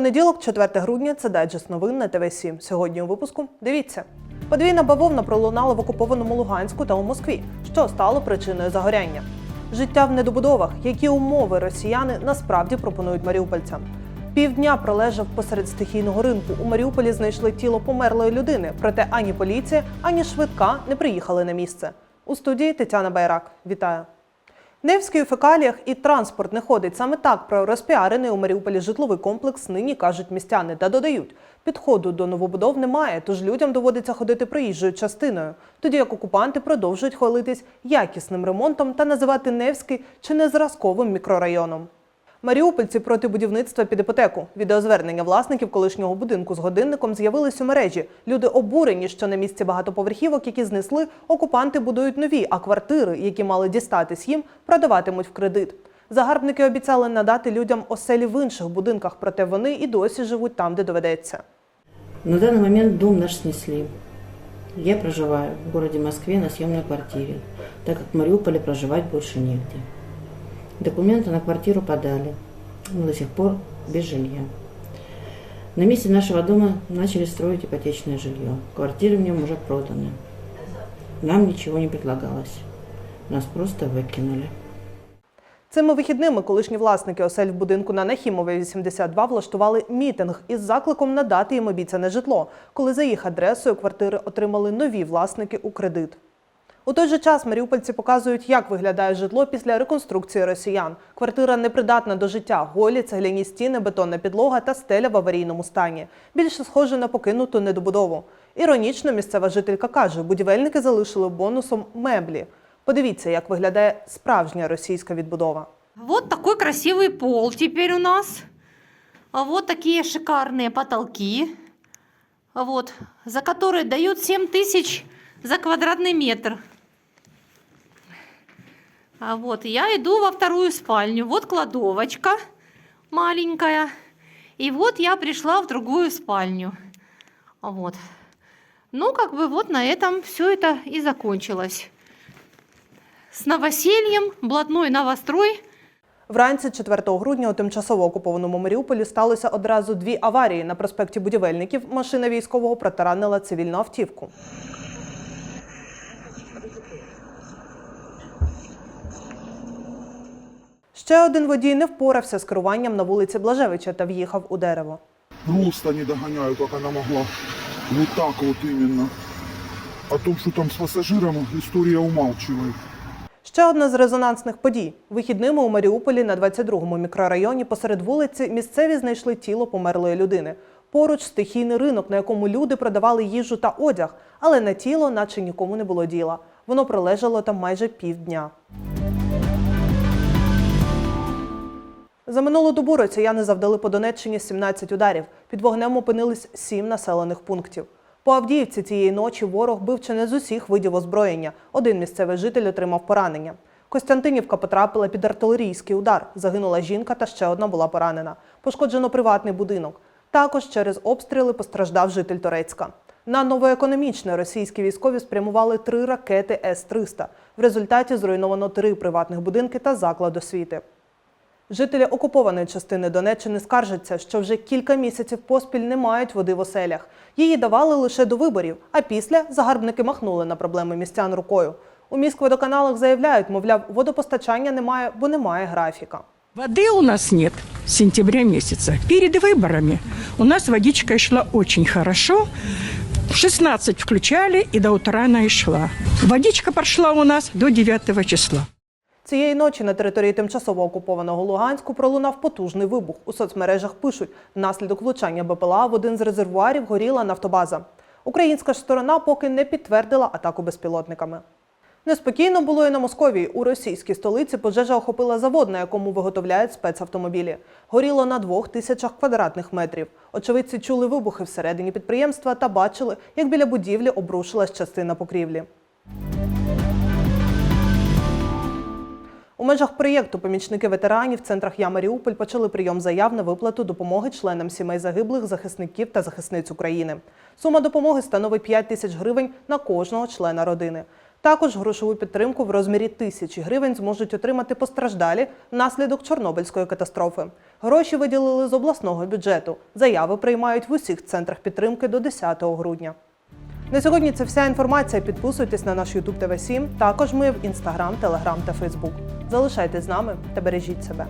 Понеділок, 4 грудня, це дайджест новин на ТВ 7 Сьогодні у випуску дивіться. Подвійна бавовна пролунала в окупованому Луганську та у Москві, що стало причиною загоряння. Життя в недобудовах, які умови росіяни насправді пропонують маріупольцям. Півдня пролежав посеред стихійного ринку. У Маріуполі знайшли тіло померлої людини, проте ані поліція, ані швидка не приїхали на місце. У студії Тетяна Байрак. Вітаю. Невський у фекаліях і транспорт не ходить. Саме так про розпіарений у Маріуполі житловий комплекс нині кажуть містяни та додають. Підходу до новобудов немає, тож людям доводиться ходити проїжджою частиною, тоді як окупанти продовжують хвалитись якісним ремонтом та називати Невський чи не зразковим мікрорайоном. Маріупольці проти будівництва під іпотеку. Відеозвернення власників колишнього будинку з годинником з'явились у мережі. Люди обурені, що на місці багатоповерхівок, які знесли, окупанти будують нові, а квартири, які мали дістатись їм, продаватимуть в кредит. Загарбники обіцяли надати людям оселі в інших будинках, проте вони і досі живуть там, де доведеться. На данный момент дом наш снесли. Я проживаю в городе Москве на съемной квартире, так как в Мариуполе проживать больше негде. Документы на квартиру подали, но до сих пор без жилья. На месте нашего дома начали строить ипотечное жилье. Квартиры в нем уже проданы. Нам ничего не предлагалось. Нас просто выкинули. Цими вихідними колишні власники осель в будинку на Нахімовій 82 влаштували мітинг із закликом надати їм обіцяне житло, коли за їх адресою квартири отримали нові власники у кредит. У той же час маріупольці показують, як виглядає житло після реконструкції росіян. Квартира непридатна до життя, голі, цегляні стіни, бетонна підлога та стеля в аварійному стані. Більше схоже на покинуту недобудову. Іронічно, місцева жителька каже, будівельники залишили бонусом меблі. Подивіться, як виглядає справжня російська відбудова. Вот такой красивый пол теперь у нас. А вот такие шикарные потолки. А Вот, за которые дают 7 тысяч за квадратный метр. А вот я иду во вторую спальню. Вот кладовочка маленькая. И вот я пришла в другую спальню. А Вот. Ну, как бы вот на этом все это и закончилось. С новосельем, блатной новострой – Вранці 4 грудня у тимчасово окупованому Маріуполі сталося одразу дві аварії. На проспекті будівельників машина військового протаранила цивільну автівку. Ще один водій не впорався з керуванням на вулиці Блажевича та в'їхав у дерево. Просто не догоняю, как она могла. Вот так вот именно. О том, что там с пассажиром, история умалчивает. Ще одна з резонансних подій. Вихідними у Маріуполі на 22-му мікрорайоні посеред вулиці місцеві знайшли тіло померлої людини. Поруч стихійний ринок, на якому люди продавали їжу та одяг, але на тіло наче нікому не було діла. Воно пролежало там майже півдня. За минулу добу росіяни завдали по Донеччині 17 ударів. Під вогнем опинились 7 населених пунктів. По Авдіївці цієї ночі ворог бив чи не з усіх видів озброєння. Один місцевий житель отримав поранення. Костянтинівка потрапила під артилерійський удар. Загинула жінка та ще одна була поранена. Пошкоджено приватний будинок. Також через обстріли постраждав житель Торецька. На новоекономічне російські військові спрямували три ракети С-300. В результаті зруйновано три приватних будинки та заклад освіти. Жителі окупованої частини Донеччини скаржаться, що вже кілька місяців поспіль не мають води в оселях. Її давали лише до виборів, а після загарбники махнули на проблеми містян рукою. У міськводоканалах заявляють, мовляв, водопостачання немає, бо немає графіка. Воды у нас нет с сентября месяца. Перед выборами у нас водичка шла очень хорошо. В 16 включали, и до утра она и шла. Водичка прошла у нас до 9 числа. Цієї ночі на території тимчасово окупованого Луганську пролунав потужний вибух. У соцмережах пишуть, внаслідок влучання БПЛА в один з резервуарів горіла нафтобаза. Українська ж сторона поки не підтвердила атаку безпілотниками. Неспокійно було і на Московії. У російській столиці пожежа охопила завод, на якому виготовляють спецавтомобілі. Горіло на двох тисячах квадратних метрів. Очевидці чули вибухи всередині підприємства та бачили, як біля будівлі обрушилась частина покрівлі. У межах проєкту помічники ветеранів в центрах Я Маріуполь почали прийом заяв на виплату допомоги членам сімей загиблих захисників та захисниць України. Сума допомоги становить 5 тисяч гривень на кожного члена родини. Також грошову підтримку в розмірі тисячі гривень зможуть отримати постраждалі внаслідок Чорнобильської катастрофи. Гроші виділили з обласного бюджету. Заяви приймають в усіх центрах підтримки до 10 грудня. На сьогодні це вся інформація. Підписуйтесь на наш YouTube TV 7 Також ми в Instagram, Telegram та Facebook. Залишайтесь з нами та бережіть себе.